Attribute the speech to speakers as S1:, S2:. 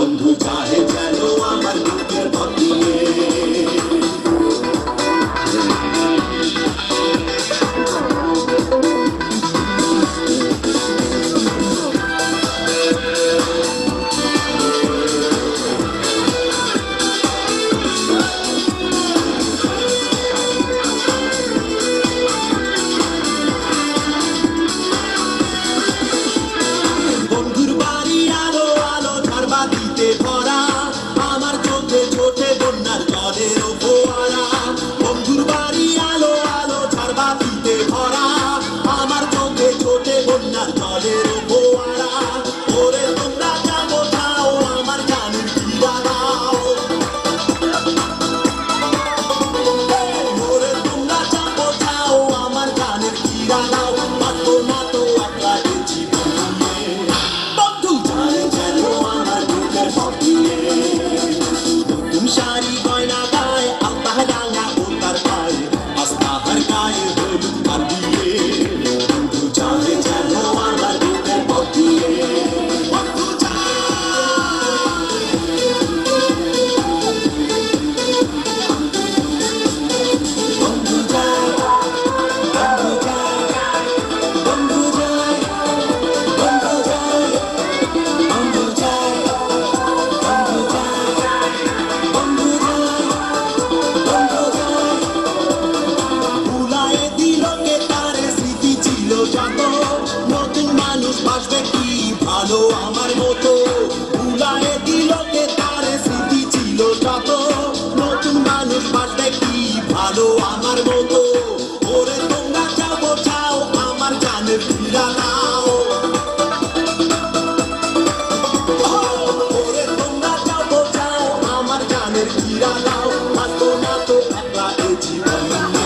S1: বন্ধু চাহে আলো আমার মতো। উলায় দিলকে তার স্মৃতি ছিল যত। নতুন মানুষ পাশে কি ভালো আমার মতো? ওরে তোমরা যাব চাও আমার জানে ফিরা নাও। ওরে তোমরা যাব চাও আমার জানে ফিরা নাও। না তো একলা জীবন।